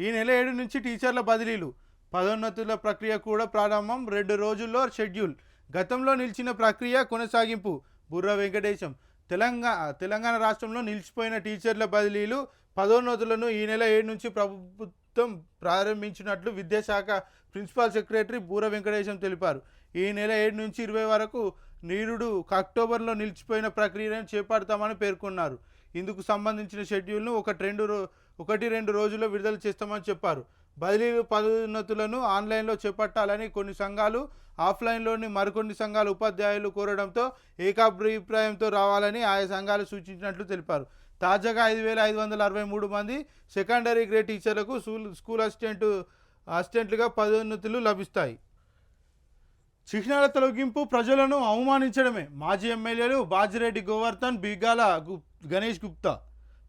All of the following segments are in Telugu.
ఈ నెల ఏడు నుంచి టీచర్ల బదిలీలు. పదోన్నతుల ప్రక్రియ కూడా ప్రారంభం. రెండు రోజుల్లో షెడ్యూల్. గతంలో నిలిచిన ప్రక్రియ కొనసాగింపు. బుర్ర వెంకటేశం. తెలంగాణ తెలంగాణ రాష్ట్రంలో నిలిచిపోయిన టీచర్ల బదిలీలు పదోన్నతులను ఈ నెల ఏడు నుంచి ప్రభుత్వం ప్రారంభించినట్లు విద్యాశాఖ ప్రిన్సిపల్ సెక్రటరీ బూర వెంకటేశం తెలిపారు. ఈ నెల ఏడు నుంచి ఇరవై వరకు నీరుడు అక్టోబర్లో నిలిచిపోయిన ప్రక్రియను చేపడతామని పేర్కొన్నారు. ఇందుకు సంబంధించిన షెడ్యూల్ను ఒక రెండు రో ఒకటి రెండు రోజుల్లో విడుదల చేస్తామని చెప్పారు. బదిలీలు పదోన్నతులను ఆన్లైన్లో చేపట్టాలని కొన్ని సంఘాలు ఆఫ్లైన్లోని మరికొన్ని సంఘాల ఉపాధ్యాయులు కోరడంతో ఏకాభిప్రాయంతో రావాలని ఆయా సంఘాలు సూచించినట్లు తెలిపారు. తాజాగా ఐదు వేల ఐదు వందల అరవై మూడు మంది సెకండరీ గ్రేడ్ టీచర్లకు స్కూల్ స్కూల్ అసిస్టెంట్ అసిస్టెంట్లుగా పదోన్నతులు లభిస్తాయి. చిహ్నాల తొలగింపు ప్రజలను అవమానించడమే. మాజీ ఎమ్మెల్యేలు బాజిరెడ్డి గోవర్ధన్ బిగాల గు- గణేష్ గుప్తా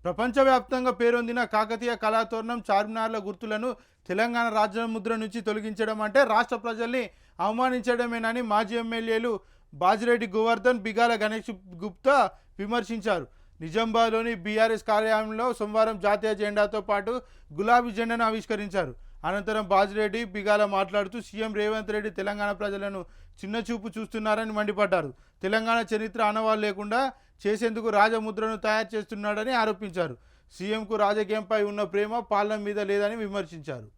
ప్రపంచవ్యాప్తంగా పేరొందిన కాకతీయ కళాతోరణం చార్మినార్ల గుర్తులను తెలంగాణ రాజ్య ముద్ర నుంచి తొలగించడం అంటే రాష్ట్ర ప్రజల్ని అవమానించడమేనని మాజీ ఎమ్మెల్యేలు బాజిరెడ్డి గోవర్ధన్ బిగాల గణేష్ గుప్తా విమర్శించారు. నిజామాబాద్లోని బీఆర్ఎస్ కార్యాలయంలో సోమవారం జాతీయ జెండాతో పాటు గులాబీ జెండాను ఆవిష్కరించారు. అనంతరం బాజిరెడ్డి బిగాల మాట్లాడుతూ సీఎం రేవంత్ రెడ్డి తెలంగాణ ప్రజలను చిన్నచూపు చూస్తున్నారని మండిపడ్డారు. తెలంగాణ చరిత్ర ఆనవాళ్ళు లేకుండా చేసేందుకు రాజముద్రను తయారు చేస్తున్నాడని ఆరోపించారు. సీఎంకు రాజకీయంపై ఉన్న ప్రేమ పాలన మీద లేదని విమర్శించారు.